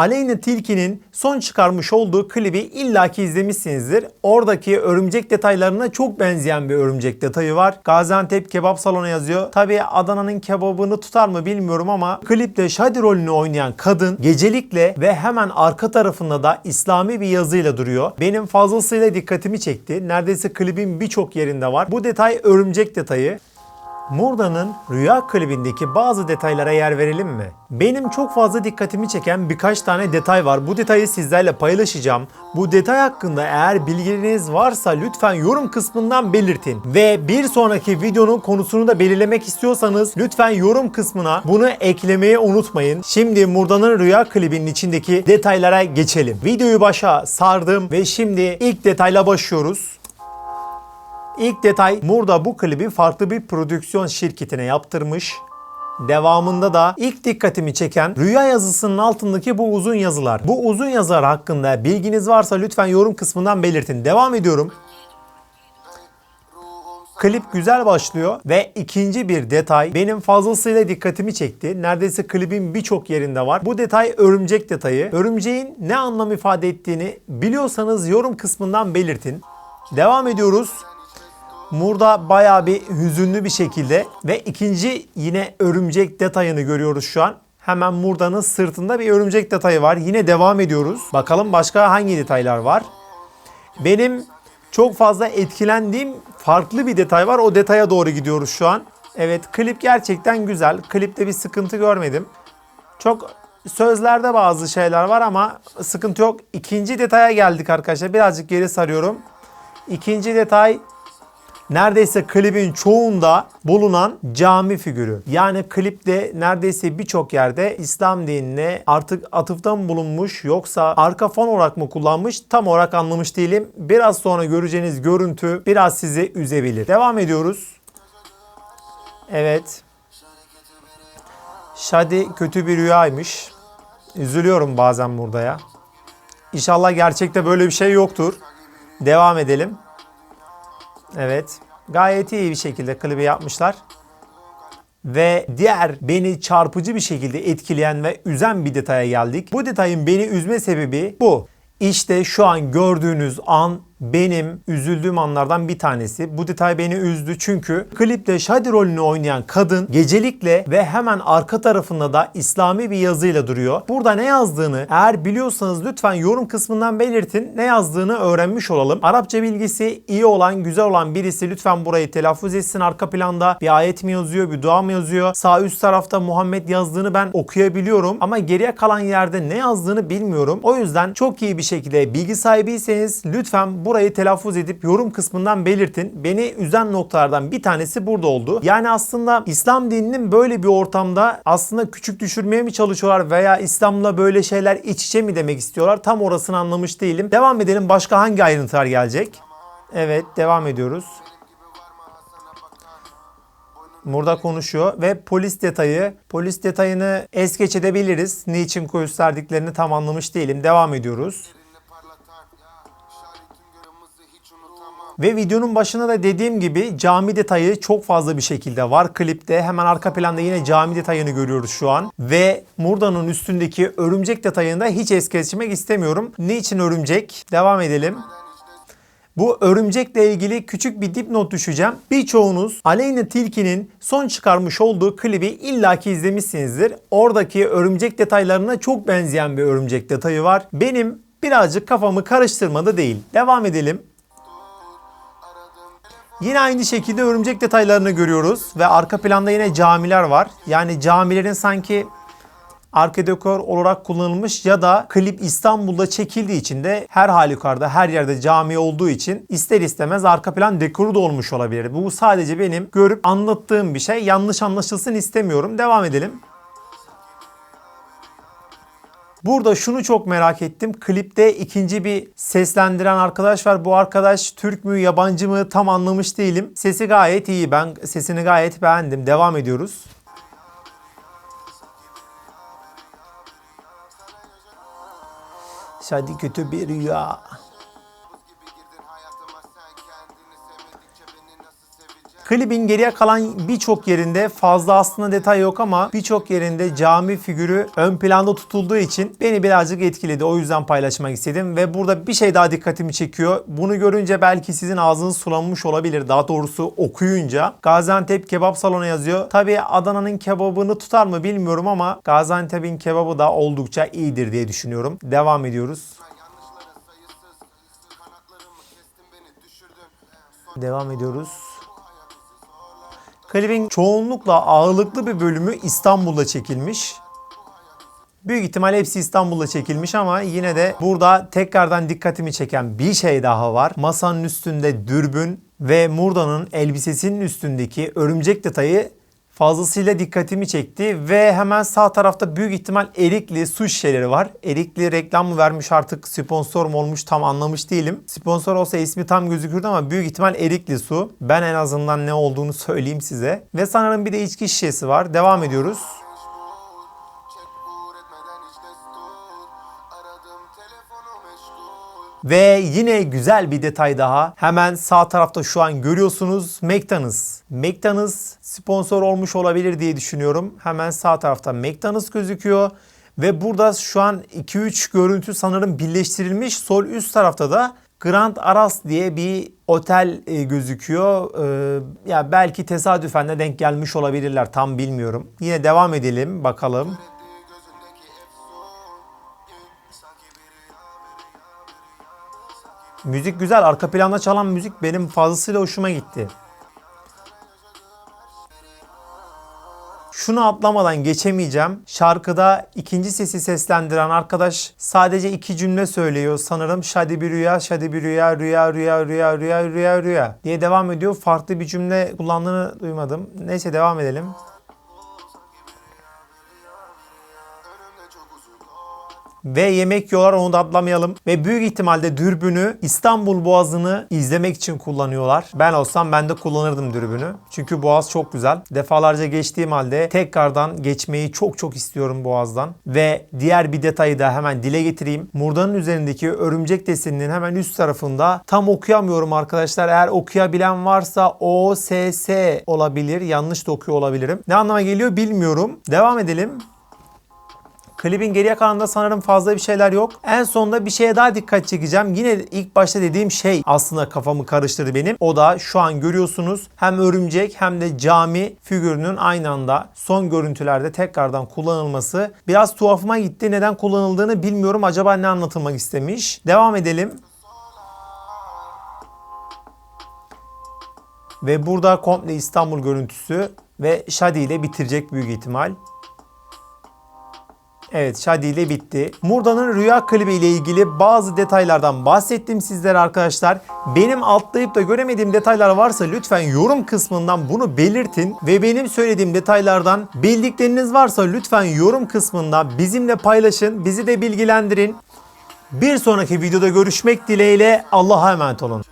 Aleyna Tilki'nin son çıkarmış olduğu klibi illaki izlemişsinizdir. Oradaki örümcek detaylarına çok benzeyen bir örümcek detayı var. Gaziantep kebap salonu yazıyor. Tabi Adana'nın kebabını tutar mı bilmiyorum ama klipte Shadi rolünü oynayan kadın gecelikle ve hemen arka tarafında da İslami bir yazıyla duruyor. Benim fazlasıyla dikkatimi çekti. Neredeyse klibin birçok yerinde var. Bu detay örümcek detayı. Murda'nın Rüya klibindeki bazı detaylara yer verelim mi? Benim çok fazla dikkatimi çeken birkaç tane detay var. Bu detayı sizlerle paylaşacağım. Bu detay hakkında eğer bilgileriniz varsa lütfen yorum kısmından belirtin. Ve bir sonraki videonun konusunu da belirlemek istiyorsanız lütfen yorum kısmına bunu eklemeyi unutmayın. Şimdi Murda'nın Rüya klibinin içindeki detaylara geçelim. Videoyu başa sardım ve şimdi ilk detayla başlıyoruz. İlk detay Murda bu klibi farklı bir prodüksiyon şirketine yaptırmış. Devamında da ilk dikkatimi çeken rüya yazısının altındaki bu uzun yazılar. Bu uzun yazılar hakkında bilginiz varsa lütfen yorum kısmından belirtin. Devam ediyorum. Klip güzel başlıyor ve ikinci bir detay benim fazlasıyla dikkatimi çekti. Neredeyse klibin birçok yerinde var. Bu detay örümcek detayı. Örümceğin ne anlam ifade ettiğini biliyorsanız yorum kısmından belirtin. Devam ediyoruz. Murda bayağı bir hüzünlü bir şekilde ve ikinci yine örümcek detayını görüyoruz şu an. Hemen Murda'nın sırtında bir örümcek detayı var. Yine devam ediyoruz. Bakalım başka hangi detaylar var. Benim çok fazla etkilendiğim farklı bir detay var. O detaya doğru gidiyoruz şu an. Evet klip gerçekten güzel. Klipte bir sıkıntı görmedim. Çok sözlerde bazı şeyler var ama sıkıntı yok. İkinci detaya geldik arkadaşlar. Birazcık geri sarıyorum. İkinci detay neredeyse klibin çoğunda bulunan cami figürü. Yani klipte neredeyse birçok yerde İslam dinine artık atıfta mı bulunmuş yoksa arka fon olarak mı kullanmış tam olarak anlamış değilim. Biraz sonra göreceğiniz görüntü biraz sizi üzebilir. Devam ediyoruz. Evet. Şadi kötü bir rüyaymış. Üzülüyorum bazen burada ya. İnşallah gerçekte böyle bir şey yoktur. Devam edelim. Evet. Gayet iyi bir şekilde klibi yapmışlar. Ve diğer beni çarpıcı bir şekilde etkileyen ve üzen bir detaya geldik. Bu detayın beni üzme sebebi bu. İşte şu an gördüğünüz an benim üzüldüğüm anlardan bir tanesi. Bu detay beni üzdü çünkü klipte Shadi rolünü oynayan kadın gecelikle ve hemen arka tarafında da İslami bir yazıyla duruyor. Burada ne yazdığını eğer biliyorsanız lütfen yorum kısmından belirtin. Ne yazdığını öğrenmiş olalım. Arapça bilgisi iyi olan, güzel olan birisi lütfen burayı telaffuz etsin. Arka planda bir ayet mi yazıyor, bir dua mı yazıyor? Sağ üst tarafta Muhammed yazdığını ben okuyabiliyorum ama geriye kalan yerde ne yazdığını bilmiyorum. O yüzden çok iyi bir şekilde bilgi sahibiyseniz lütfen bu burayı telaffuz edip yorum kısmından belirtin. Beni üzen noktalardan bir tanesi burada oldu. Yani aslında İslam dininin böyle bir ortamda aslında küçük düşürmeye mi çalışıyorlar veya İslam'la böyle şeyler iç içe mi demek istiyorlar? Tam orasını anlamış değilim. Devam edelim. Başka hangi ayrıntılar gelecek? Evet, devam ediyoruz. Burada konuşuyor ve polis detayı, polis detayını es geç edebiliriz. Niçin gösterdiklerini tam anlamış değilim. Devam ediyoruz. Ve videonun başında da dediğim gibi cami detayı çok fazla bir şekilde var klipte. Hemen arka planda yine cami detayını görüyoruz şu an. Ve Murda'nın üstündeki örümcek detayını da hiç es geçmek istemiyorum. Niçin örümcek? Devam edelim. Bu örümcekle ilgili küçük bir dipnot düşeceğim. Birçoğunuz Aleyna Tilki'nin son çıkarmış olduğu klibi illaki izlemişsinizdir. Oradaki örümcek detaylarına çok benzeyen bir örümcek detayı var. Benim birazcık kafamı karıştırmadı değil. Devam edelim. Yine aynı şekilde örümcek detaylarını görüyoruz ve arka planda yine camiler var. Yani camilerin sanki arka dekor olarak kullanılmış ya da klip İstanbul'da çekildiği için de her halükarda her yerde cami olduğu için ister istemez arka plan dekoru da olmuş olabilir. Bu sadece benim görüp anlattığım bir şey. Yanlış anlaşılsın istemiyorum. Devam edelim. Burada şunu çok merak ettim. Klipte ikinci bir seslendiren arkadaş var. Bu arkadaş Türk mü yabancı mı tam anlamış değilim. Sesi gayet iyi. Ben sesini gayet beğendim. Devam ediyoruz. Şadi kötü bir rüya. Klibin geriye kalan birçok yerinde fazla aslında detay yok ama birçok yerinde cami figürü ön planda tutulduğu için beni birazcık etkiledi. O yüzden paylaşmak istedim ve burada bir şey daha dikkatimi çekiyor. Bunu görünce belki sizin ağzınız sulanmış olabilir. Daha doğrusu okuyunca. Gaziantep kebap salonu yazıyor. Tabii Adana'nın kebabını tutar mı bilmiyorum ama Gaziantep'in kebabı da oldukça iyidir diye düşünüyorum. Devam ediyoruz. Devam ediyoruz. Klibin çoğunlukla ağırlıklı bir bölümü İstanbul'da çekilmiş. Büyük ihtimal hepsi İstanbul'da çekilmiş ama yine de burada tekrardan dikkatimi çeken bir şey daha var. Masanın üstünde dürbün ve Murda'nın elbisesinin üstündeki örümcek detayı fazlasıyla dikkatimi çekti ve hemen sağ tarafta büyük ihtimal Erikli su şişeleri var. Erikli reklam mı vermiş artık sponsor mu olmuş tam anlamış değilim. Sponsor olsa ismi tam gözükürdü ama büyük ihtimal Erikli su. Ben en azından ne olduğunu söyleyeyim size. Ve sanırım bir de içki şişesi var. Devam ediyoruz. Ve yine güzel bir detay daha. Hemen sağ tarafta şu an görüyorsunuz McDonald's. McDonald's sponsor olmuş olabilir diye düşünüyorum. Hemen sağ tarafta McDonald's gözüküyor. Ve burada şu an 2-3 görüntü sanırım birleştirilmiş. Sol üst tarafta da Grand Aras diye bir otel e, gözüküyor. Ee, ya belki tesadüfen de denk gelmiş olabilirler tam bilmiyorum. Yine devam edelim bakalım. Müzik güzel. Arka planda çalan müzik benim fazlasıyla hoşuma gitti. Şunu atlamadan geçemeyeceğim. Şarkıda ikinci sesi seslendiren arkadaş sadece iki cümle söylüyor. Sanırım şadi bir rüya, şadi bir rüya, rüya, rüya, rüya, rüya, rüya, rüya diye devam ediyor. Farklı bir cümle kullandığını duymadım. Neyse devam edelim. Ve yemek yiyorlar onu da atlamayalım. Ve büyük ihtimalle dürbünü İstanbul Boğazı'nı izlemek için kullanıyorlar. Ben olsam ben de kullanırdım dürbünü. Çünkü Boğaz çok güzel. Defalarca geçtiğim halde tekrardan geçmeyi çok çok istiyorum Boğaz'dan. Ve diğer bir detayı da hemen dile getireyim. Murdanın üzerindeki örümcek deseninin hemen üst tarafında tam okuyamıyorum arkadaşlar. Eğer okuyabilen varsa OSS olabilir. Yanlış da okuyor olabilirim. Ne anlama geliyor bilmiyorum. Devam edelim. Klibin geriye kalanında sanırım fazla bir şeyler yok. En sonunda bir şeye daha dikkat çekeceğim. Yine ilk başta dediğim şey aslında kafamı karıştırdı benim. O da şu an görüyorsunuz hem örümcek hem de cami figürünün aynı anda son görüntülerde tekrardan kullanılması biraz tuhafıma gitti. Neden kullanıldığını bilmiyorum. Acaba ne anlatılmak istemiş? Devam edelim. Ve burada komple İstanbul görüntüsü ve Shadi ile bitirecek büyük ihtimal. Evet Shadi ile bitti. Murda'nın rüya klibi ile ilgili bazı detaylardan bahsettim sizlere arkadaşlar. Benim atlayıp da göremediğim detaylar varsa lütfen yorum kısmından bunu belirtin. Ve benim söylediğim detaylardan bildikleriniz varsa lütfen yorum kısmında bizimle paylaşın. Bizi de bilgilendirin. Bir sonraki videoda görüşmek dileğiyle Allah'a emanet olun.